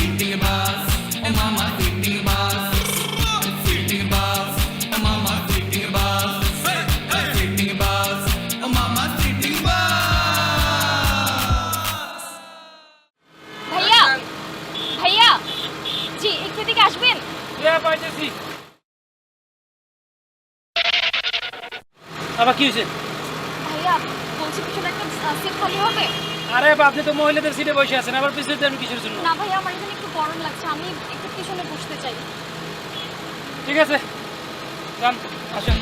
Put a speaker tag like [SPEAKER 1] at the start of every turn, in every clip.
[SPEAKER 1] Oh mama. Oh mama. Oh mama.
[SPEAKER 2] ভাইয়া ভাইয়া জি একটু দিকে আসবেন
[SPEAKER 3] পাইতেছি আবার কি হয়েছে
[SPEAKER 2] ভাইয়া বলছি পিছনে একটা সিট খালি হবে
[SPEAKER 3] আরে আপনি তো মহিলাদের সিটে বসে আছেন আবার পিছনে আমি কিসের জন্য?
[SPEAKER 2] না ভাই আমার এখানে একটু গরম লাগছে আমি একটু পিছনে বসতে চাই।
[SPEAKER 3] ঠিক আছে যান আসেন।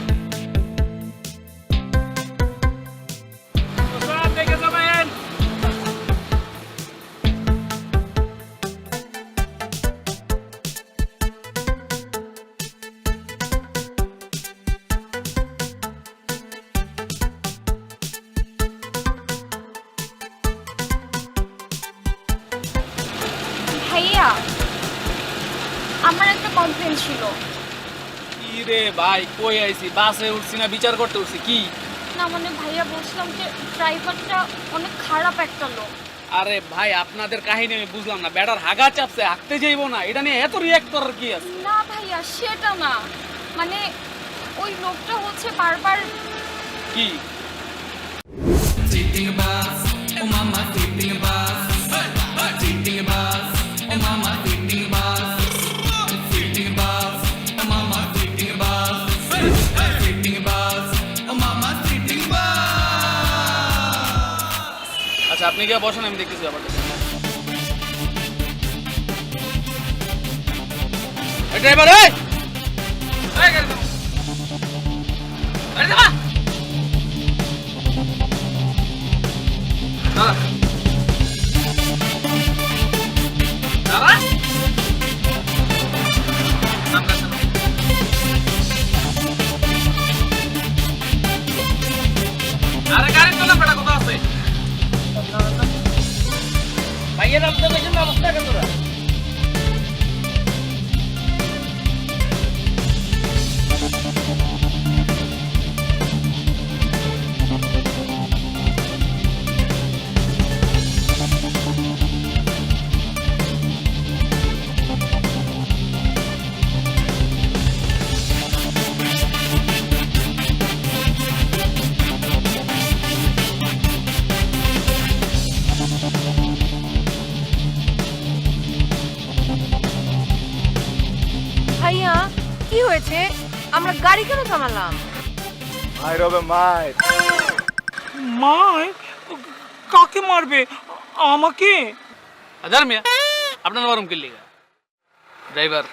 [SPEAKER 2] আমার একটা কমপ্লেন ছিল।
[SPEAKER 4] কি রে ভাই কই আইছি? বাসে উঠছি না বিচার করতে উঠছি কি?
[SPEAKER 2] না মানে ভাইয়া বলছিলাম যে ড্রাইভারটা অনেক খারাপ একটা লোক।
[SPEAKER 4] আরে ভাই আপনাদের কাহিনী আমি বুঝলাম না। বেটার হাগা চাপছে হাঁকতে যাইবো না। এটা নিয়ে এত রিয়াক্ট করার কি আছে?
[SPEAKER 2] না ভাইয়া সেটা না। মানে ওই লোকটা হচ্ছে বারবার
[SPEAKER 4] কি.
[SPEAKER 1] Oh mama boss.
[SPEAKER 4] আচ্ছা আপনি গিয়ে বসেন আমি দেখতেছি ব্যাপারটা ড্রাইভার এই এই, গাড়ি
[SPEAKER 3] দেশের অবস্থা কেন তোরা
[SPEAKER 5] কি হয়েছে? আমরা গাড়ি কেন থামালাম?
[SPEAKER 6] মায়ের হবে মায়ের।
[SPEAKER 3] মায় কাকে মারবে? আমাকে?
[SPEAKER 4] হাজার মিয়া আপনার গরম কিল্লি ড্রাইভার।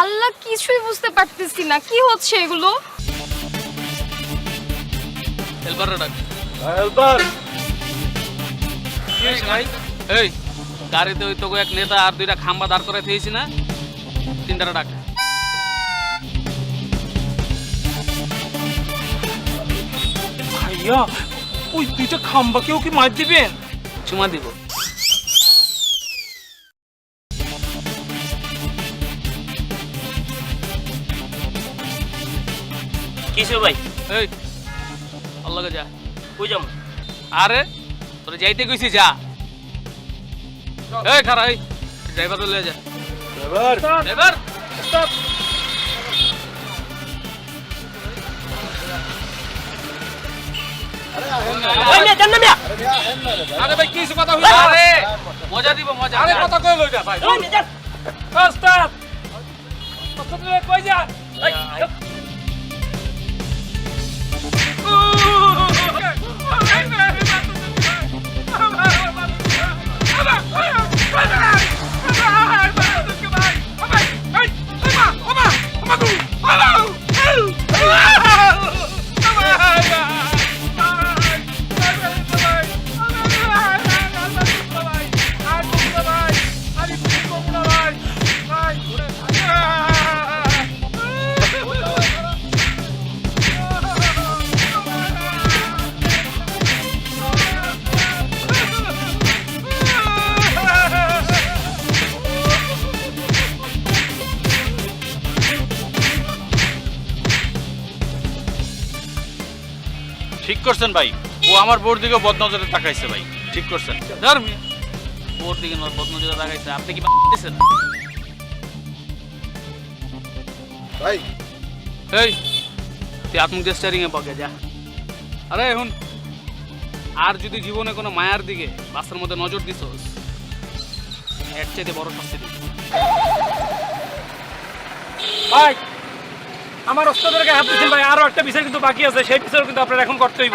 [SPEAKER 2] আল্লাহ কিছুই বুঝতে পারতেছি না। কি হচ্ছে এগুলো?
[SPEAKER 4] হেল্পার ডাক।
[SPEAKER 6] হেল্পার।
[SPEAKER 4] ভাই এই গাড়িতে ওই তোকে এক নেতা আর দুইটা খাম্বা দাঁড় করে দিয়েছি না? তিনটা ডাক।
[SPEAKER 3] ভাইয়া ওই দুইটা খাম্বাকেও কি মার দিবেন
[SPEAKER 4] চুমা দিব।
[SPEAKER 3] কিসে ভাই?
[SPEAKER 4] এই আল্লাহকে যা।
[SPEAKER 3] কই যাম
[SPEAKER 4] আরে তোরা যাইতে কইছি যা। এই খারা এই ড্রাইভার লয়ে যা।
[SPEAKER 6] ড্রাইভার
[SPEAKER 4] ড্রাইভার
[SPEAKER 3] স্টপ
[SPEAKER 4] আরে ভাই কিছু কথা হইছে আরে মজা দিব মজা আরে কথা কই লইটা ভাই
[SPEAKER 3] স্টপ কই যা
[SPEAKER 7] করছেন ভাই? ও আমার বোর দিকে বদনজরে তাকাইছে ভাই। ঠিক করছেন?
[SPEAKER 4] ধর ওর দিকে বদনজরে লাগাইছে আপনি কি পাচ্ছেন
[SPEAKER 6] ভাই।
[SPEAKER 4] এই তুই আত্মুক দিয়ে স্টারিং এ বগে যা। আরে এখন আর যদি জীবনে কোনো মায়ার দিকে বাসের মধ্যে নজর দিছস এর চাইতে বড় শাস্তি দিবি
[SPEAKER 3] ভাই! আমার অস্ত্র ধরে হাত দিচ্ছেন ভাই, আরও একটা বিষয় কিন্তু বাকি আছে, সেই বিষয়ও কিন্তু আপনার এখন করতে হইব।